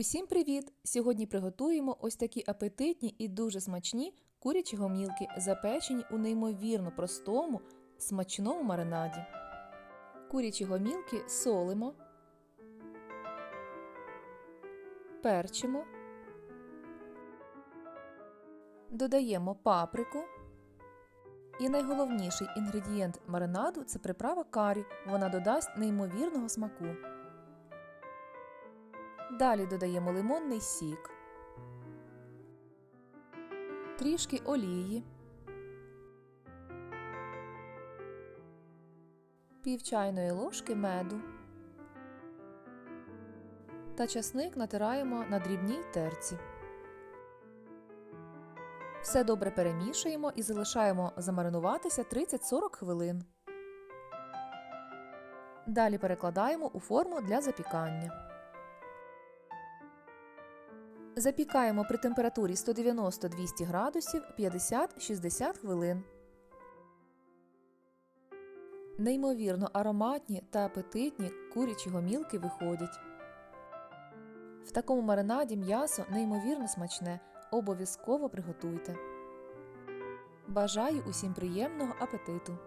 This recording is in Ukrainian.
Усім привіт! Сьогодні приготуємо ось такі апетитні і дуже смачні курячі гомілки, запечені у неймовірно простому, смачному маринаді. Курячі гомілки солимо, перчимо, додаємо паприку. І найголовніший інгредієнт маринаду це приправа карі. Вона додасть неймовірного смаку. Далі додаємо лимонний сік, трішки олії, пів чайної ложки меду та часник натираємо на дрібній терці. Все добре перемішуємо і залишаємо замаринуватися 30-40 хвилин. Далі перекладаємо у форму для запікання. Запікаємо при температурі 190-200 градусів 50-60 хвилин. Неймовірно ароматні та апетитні курячі гомілки виходять. В такому маринаді м'ясо неймовірно смачне. Обов'язково приготуйте. Бажаю усім приємного апетиту!